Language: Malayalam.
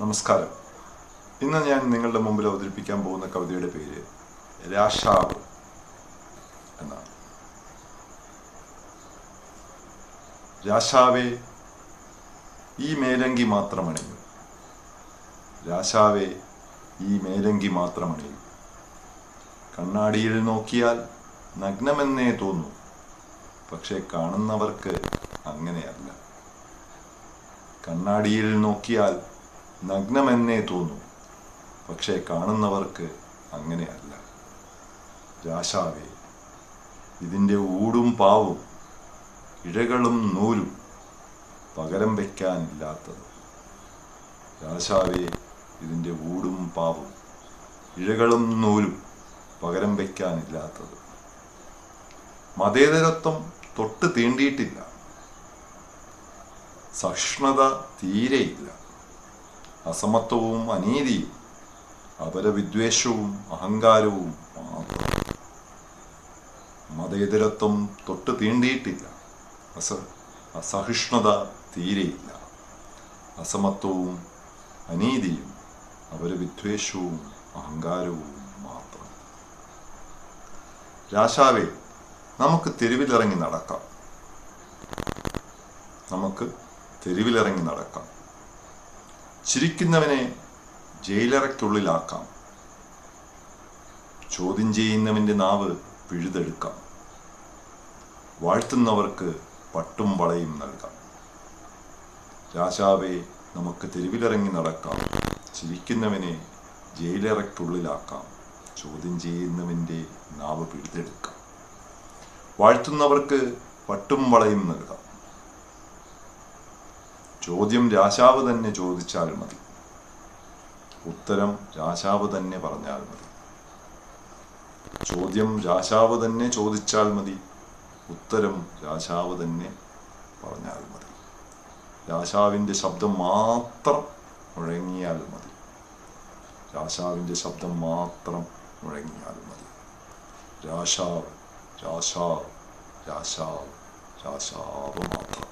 നമസ്കാരം. ഇന്ന് ഞാൻ നിങ്ങളുടെ മുമ്പിൽ അവതരിപ്പിക്കാൻ പോകുന്ന കവിതയുടെ പേര് രാഷാവ് എന്നാണ്. രാഷാവേ ഈ മേലങ്കി മാത്രം രാഷാവേ ഈ മേലങ്കി മാത്രം കണ്ണാടിയിൽ നോക്കിയാൽ നഗ്നമെന്നേ തോന്നു. പക്ഷെ കാണുന്നവർക്ക് അങ്ങനെയല്ല. കണ്ണാടിയിൽ നോക്കിയാൽ നഗ്നമെന്നേ തോന്നൂ. പക്ഷേ കാണുന്നവർക്ക് അങ്ങനെയല്ല രാശാവേ ഇതിന്റെ ഊടും പാവും ഇഴകളും നൂലും പകരം വയ്ക്കാനില്ലാത്തത്. രാശാവേ ഇതിന്റെ ഊടും പാവും ഇഴകളും നൂലും പകരം വയ്ക്കാനില്ലാത്തത്. മതേതരത്വം തൊട്ട് തീണ്ടിയിട്ടില്ല. സഹിഷ്ണുത തീരെയില്ല. അസമത്വവും അനീതിയും അപരവിദ്വേഷവും അഹങ്കാരവും മാത്രം. മതേതരത്വം തൊട്ട് തീണ്ടിയിട്ടില്ല. അസ അസഹിഷ്ണുത തീരെയില്ല. അസമത്വവും അനീതിയും അപരവിദ്വേഷവും അഹങ്കാരവും മാത്രം. രാശാവേ നമുക്ക് തെരുവിലിറങ്ങി നടക്കാം. നമുക്ക് തെരുവിലിറങ്ങി നടക്കാം. ചിരിക്കുന്നവനെ ജയിലറയ്ക്കുള്ളിലാക്കാം. ചോദ്യം ചെയ്യുന്നവന്റെ നാവ് പിഴുതെടുക്കാം. വാഴ്ത്തുന്നവർക്ക് പട്ടും വളയും നൽകാം. രാജാവെ നമുക്ക് തെരുവിലിറങ്ങി നടക്കാം. ചിരിക്കുന്നവനെ ജയിലറയ്ക്കുള്ളിലാക്കാം. ചോദ്യം ചെയ്യുന്നവന്റെ നാവ് പിഴുതെടുക്കാം. വാഴ്ത്തുന്നവർക്ക് പട്ടും വളയും നൽകാം. ചോദ്യം രാശാവ് തന്നെ ചോദിച്ചാൽ മതി. ഉത്തരം രാശാവ് തന്നെ പറഞ്ഞാൽ മതി. ചോദ്യം രാശാവ് തന്നെ ചോദിച്ചാൽ മതി. ഉത്തരം രാശാവ് തന്നെ പറഞ്ഞാൽ മതി. രാശാവിന്റെ ശബ്ദം മാത്രം മുഴങ്ങിയാൽ മതി. രാശാവിന്റെ ശബ്ദം മാത്രം മുഴങ്ങിയാൽ മതി. രാശാവ് രാശാവ് രാശാവ് രാശാവ് മാത്രം.